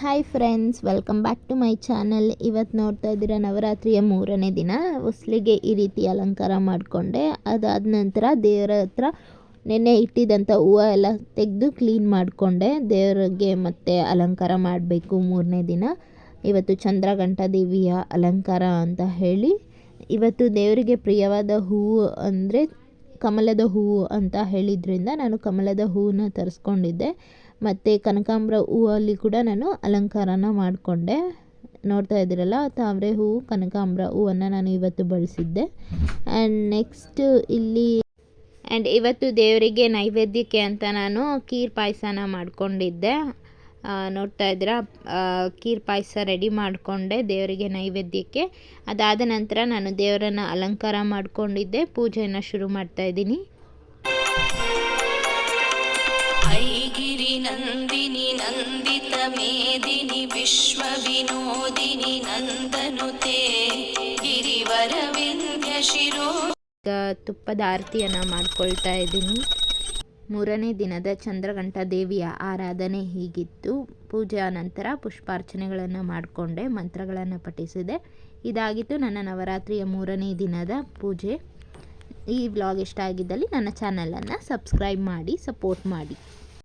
Hi friends welcome back to my channel ಇವತ್ತು ನೋಡ್ತಾ ಇದ್ದೀರ ನವರಾತ್ರಿಯ ಮೂರನೇ ದಿನ. ಉಸ್ಲಿಗೆ ಈ ರೀತಿ ಅಲಂಕಾರ ಮಾಡಿಕೊಂಡೆ. ಅದಾದ ನಂತರ ದೇವರ ಹತ್ರ ನೆನ್ನೆ ಇಟ್ಟಿದ್ದಂಥ ಹೂವು ಎಲ್ಲ ತೆಗೆದು ಕ್ಲೀನ್ ಮಾಡಿಕೊಂಡೆ. ದೇವರಿಗೆ ಮತ್ತೆ ಅಲಂಕಾರ ಮಾಡಬೇಕು ಮೂರನೇ ದಿನ. ಇವತ್ತು ಚಂದ್ರಘಂಟ ದೇವಿಯ ಅಲಂಕಾರ ಅಂತ ಹೇಳಿ. ಇವತ್ತು ದೇವರಿಗೆ ಪ್ರಿಯವಾದ ಹೂವು ಅಂದರೆ ಕಮಲದ ಹೂವು ಅಂತ ಹೇಳಿದ್ರಿಂದ ನಾನು ಕಮಲದ ಹೂವನ್ನ ತರಿಸ್ಕೊಂಡಿದ್ದೆ. ಮತ್ತು ಕನಕಾಂಬರ ಹೂವಲ್ಲಿ ಕೂಡ ನಾನು ಅಲಂಕಾರನ ಮಾಡಿಕೊಂಡೆ. ನೋಡ್ತಾ ಇದ್ದೀರಲ್ಲ, ತಾವ್ರೆ ಹೂವು ಕನಕಾಂಬರ ಹೂವನ್ನು ನಾನು ಇವತ್ತು ಬಳಸಿದ್ದೆ. ಆ್ಯಂಡ್ ನೆಕ್ಸ್ಟ್ ಇಲ್ಲಿ ಆ್ಯಂಡ್ ಇವತ್ತು ದೇವರಿಗೆ ನೈವೇದ್ಯಕ್ಕೆ ಅಂತ ನಾನು ಕೀರ್ ಪಾಯಸನ ಮಾಡಿಕೊಂಡಿದ್ದೆ. ನೋಡ್ತಾ ಇದ್ದೀರಾ? ಕೀರ್ ಪಾಯಸ ರೆಡಿ ಮಾಡಿಕೊಂಡೆ ದೇವರಿಗೆ ನೈವೇದ್ಯಕ್ಕೆ. ಅದಾದ ನಂತರ ನಾನು ದೇವರನ್ನು ಅಲಂಕಾರ ಮಾಡಿಕೊಂಡಿದ್ದೆ. ಪೂಜೆಯನ್ನು ಶುರು ಮಾಡ್ತಾ ಇದ್ದೀನಿ. ऐगिरि नन्दिनि नन्दित मेदिनि विश्वविनोदिनि नन्दनुते गिरिवरविन्ध्यशिरो ಈಗ ತುಪ್ಪದ ಆರತಿಯನ್ನು ಮಾಡ್ಕೊಳ್ತಾ ಇದ್ದೀನಿ ಮೂರನೇ ದಿನದ ಚಂದ್ರಘಂಟ ದೇವಿಯ ಆರಾಧನೆ ಹೀಗಿತ್ತು ಪೂಜೆಯ ನಂತರ ಪುಷ್ಪಾರ್ಚನೆಗಳನ್ನು ಮಾಡಿಕೊಂಡೆ ಮಂತ್ರಗಳನ್ನು ಪಠಿಸಿದೆ ಇದಾಗಿತ್ತು ನನ್ನ ನವರಾತ್ರಿಯ ಮೂರನೇ ದಿನದ ಪೂಜೆ ಈ ವ್ಲಾಗ್ ಇಷ್ಟ ಆಗಿದ್ದಲ್ಲಿ ನನ್ನ ಚಾನಲನ್ನು ಸಬ್ಸ್ಕ್ರೈಬ್ ಮಾಡಿ ಸಪೋರ್ಟ್ ಮಾಡಿ